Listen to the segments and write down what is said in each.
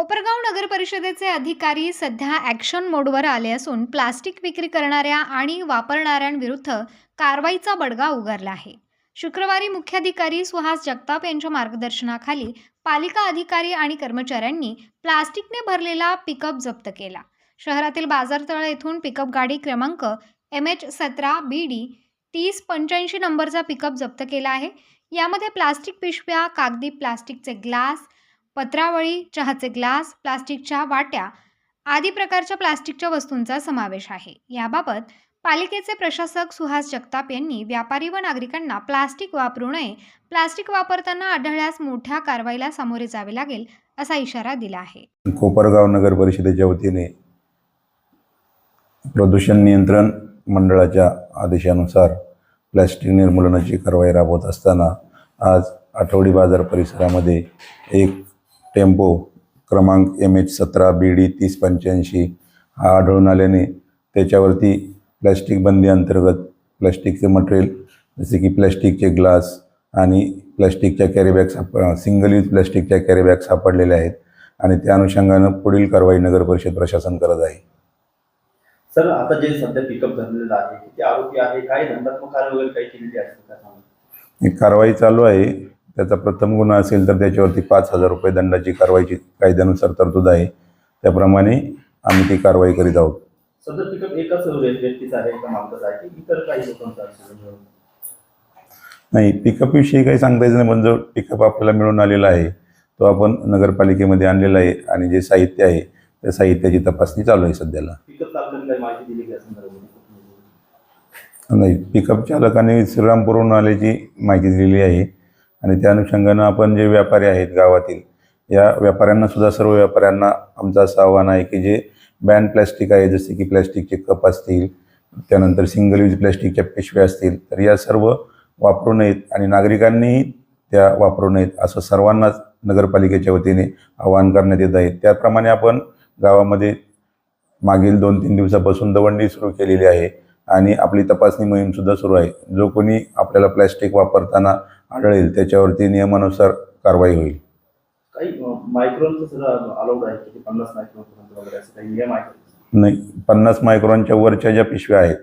कोपरगाव नगर परिषदेचे अधिकारी सध्या ॲक्शन मोडवर आले असून प्लास्टिक विक्री करणाऱ्या आणि वापरणाऱ्यांविरुद्ध कारवाईचा बडगा उगारला आहे. शुक्रवारी मुख्याधिकारी सुहास जगताप यांच्या मार्गदर्शनाखाली पालिका अधिकारी आणि कर्मचाऱ्यांनी प्लास्टिकने भरलेला पिकअप जप्त केला. शहरातील बाजारतळ येथून पिकअप गाडी क्रमांक एम एच सतरा बी डी तीस पंच्याऐंशी नंबरचा पिकअप जप्त केला आहे. यामध्ये प्लास्टिक पिशव्या कागदी प्लास्टिकचे ग्लास पत्रावळी चहाचे ग्लास प्लास्टिकच्या वाट्या आदी प्रकारच्या प्लास्टिकच्या वस्तूंचा समावेश आहे. याबाबत पालिकेचे प्रशासक सुहास जगताप यांनी व्यापारी व नागरिकांना प्लास्टिक वापरू नये प्लास्टिक वापरताना आढळल्यास मोठ्या कारवाईला सामोरे जावे लागेल असा इशारा दिला आहे. कोपरगाव नगर परिषदेच्या वतीने प्रदूषण नियंत्रण मंडळाच्या आदेशानुसार प्लॅस्टिक निर्मूलनाची कारवाई राबवत असताना आज आठवडी बाजार परिसरामध्ये एक टेम्पो क्रमांक एम एच सतरा बी डी तीस पंच्याऐंशी. हा आढळून आल्याने त्याच्यावरती प्लॅस्टिक बंदी अंतर्गत प्लॅस्टिकचे मटेरियल जसे की प्लॅस्टिकचे ग्लास आणि प्लॅस्टिकच्या कॅरीबॅग साप सिंगल यूज प्लॅस्टिकच्या कॅरीबॅग सापडलेल्या आहेत आणि त्या अनुषंगानं पुढील कारवाई नगर परिषद प्रशासन करत आहे. सर आता जे सध्या पिकअप झालेलं आहे किती आरोपी आहे काय दंडात्मक कार्य वगैरे काही केलेली आहे कारवाई चालू आहे. त्याचा प्रथम गुन्हा असेल तर त्याच्यावरती पाच हजार रुपये दंडाची कारवाईची कायद्यानुसार तरतूद आहे. त्याप्रमाणे आम्ही ती कारवाई करीत आहोत. सध्या पिकअप एकाच व्यक्तीचा आहे एका मालकाचा आहे की इतर काही लोकांचा असेल नाही पिकअपविषयी काही सांगता येत नाही पण जो पिकअप आपल्याला मिळून आलेला आहे तो आपण नगरपालिकेमध्ये आणलेला आहे आणि जे साहित्य आहे त्या साहित्याची तपासणी चालू आहे सध्याला. पिकअप चालकांनी काही माहिती दिली का या संदर्भामध्ये नाही पिकअप चालकाने श्रीरामपूरहून आल्याची माहिती दिलेली आहे. आणि त्या अनुषंगानं आपण जे व्यापारी आहेत गावातील या व्यापाऱ्यांना सुद्धा सर्व व्यापाऱ्यांना आमचं असं आव्हान आहे की जे बॅन प्लॅस्टिक आहे जसे की प्लॅस्टिकचे कप असतील त्यानंतर सिंगल यूज प्लॅस्टिकच्या पिशव्या असतील तर या सर्व वापरू नयेत आणि नागरिकांनीही त्या वापरू नयेत असं सर्वांनाच नगरपालिकेच्या वतीने आवाहन करण्यात येत आहे. त्याप्रमाणे आपण गावामध्ये मागील दोन तीन दिवसापासून दवंडी सुरू केलेली आहे आणि आपली तपासणी मोहीमसुद्धा सुरू आहे. जो कोणी आपल्याला प्लॅस्टिक वापरताना आढळेल. त्याच्यावरती नियमानुसार कारवाई होईल. काही मायक्रोनचं सुद्धा अलाउड आहे की पन्नास मायक्रोन वगैरे असं काही नियम आहे का? नाही पन्नास मायक्रॉनच्या वरच्या ज्या पिशव्या आहेत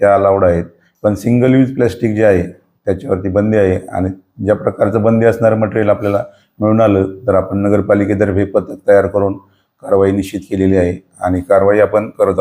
त्या अलाउड आहेत. पण सिंगल यूज प्लॅस्टिक जे आहे त्याच्यावरती बंदी आहे आणि ज्या प्रकारचं बंदी असणारं मटेरियल आपल्याला मिळून आलं तर आपण नगरपालिकेतर्फे पथक तयार करून कारवाई निश्चित केलेली आहे आणि कारवाई आपण करत आहोत.